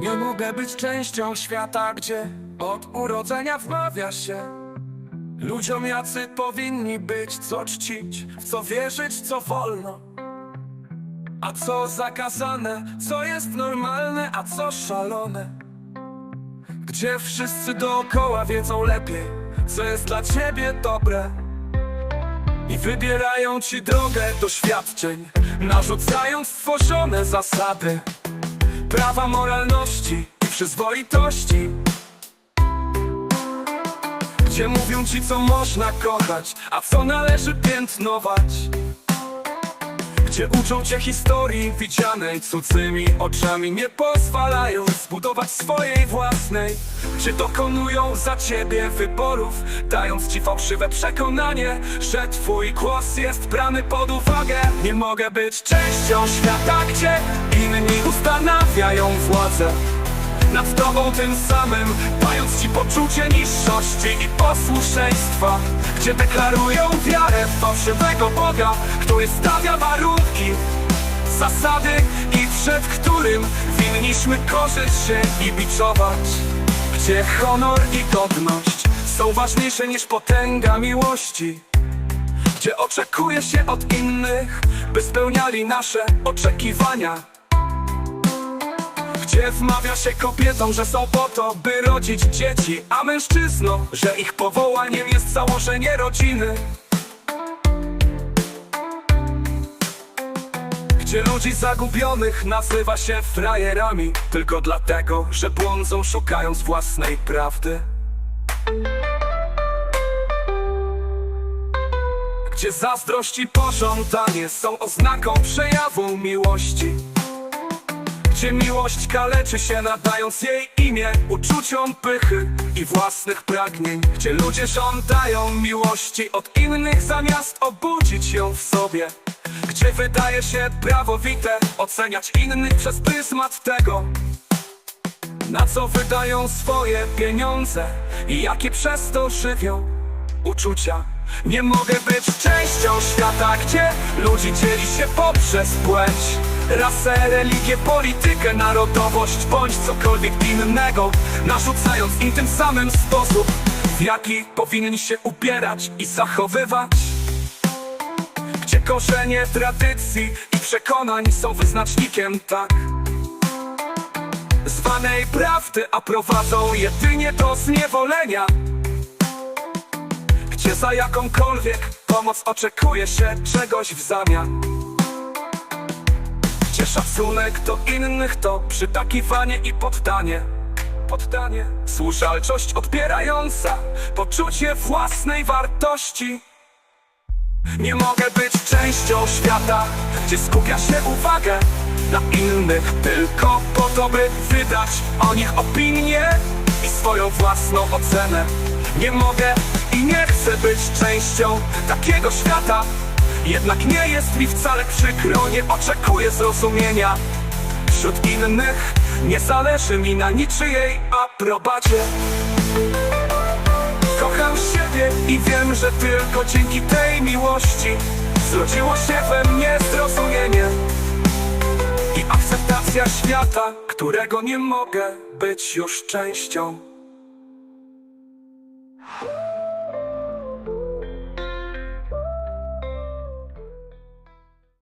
Nie mogę być częścią świata, gdzie od urodzenia wmawia się. Ludziom jacy powinni być, co czcić, w co wierzyć, co wolno. A co zakazane, co jest normalne, a co szalone. Gdzie wszyscy dookoła wiedzą lepiej, co jest dla ciebie dobre. I wybierają ci drogę doświadczeń Narzucając stworzone zasady Prawa moralności i przyzwoitości. Gdzie mówią ci co można kochać A co należy piętnować Gdzie uczą cię historii widzianej cudzymi oczami Nie pozwalają zbudować swojej własnej. Gdzie dokonują za ciebie wyborów Dając ci fałszywe przekonanie Że twój głos jest brany pod uwagę? Nie mogę być częścią świata, gdzie inni ustanawiają władzę nad tobą tym samym Dając poczucie niższości i posłuszeństwa Gdzie deklarują wiarę w fałszywego Boga Który stawia warunki, zasady I przed którym winniśmy korzyć się i biczować. Gdzie honor i godność są ważniejsze niż potęga miłości. Gdzie oczekuje się od innych, by spełniali nasze oczekiwania gdzie wmawia się kobietom, że są po to, by rodzić dzieci A mężczyznom, że ich powołaniem jest założenie rodziny. Gdzie ludzi zagubionych nazywa się frajerami Tylko dlatego, że błądzą szukając własnej prawdy. Gdzie zazdrość i pożądanie są oznaką przejawu miłości gdzie miłość kaleczy się nadając jej imię? Uczuciom pychy i własnych pragnień Gdzie ludzie żądają miłości od innych Zamiast obudzić ją w sobie. Gdzie wydaje się prawowite Oceniać innych przez pryzmat tego Na co wydają swoje pieniądze I jakie przez to żywią uczucia. Nie mogę być częścią świata, gdzie ludzi dzieli się poprzez płeć Rasę, religię, politykę, narodowość bądź cokolwiek innego Narzucając im tym samym sposób, w jaki powinni się ubierać i zachowywać. Gdzie korzenie tradycji i przekonań są wyznacznikiem tak? Zwanej prawdy, a prowadzą jedynie do zniewolenia. Gdzie za jakąkolwiek pomoc oczekuje się czegoś w zamian szacunek do innych to przytakiwanie i poddanie. Poddanie, słuszalczość odbierająca Poczucie własnej wartości. Nie mogę być częścią świata Gdzie skupia się uwagę na innych Tylko po to, by wydać o nich opinię I swoją własną ocenę. Nie mogę i nie chcę być częścią takiego świata Jednak nie jest mi wcale przykro, nie oczekuję zrozumienia. Wśród innych nie zależy mi na niczyjej aprobacie. Kocham siebie i wiem, że tylko dzięki tej miłości Zrodziło się we mnie zrozumienie I akceptacja świata, którego nie mogę być już częścią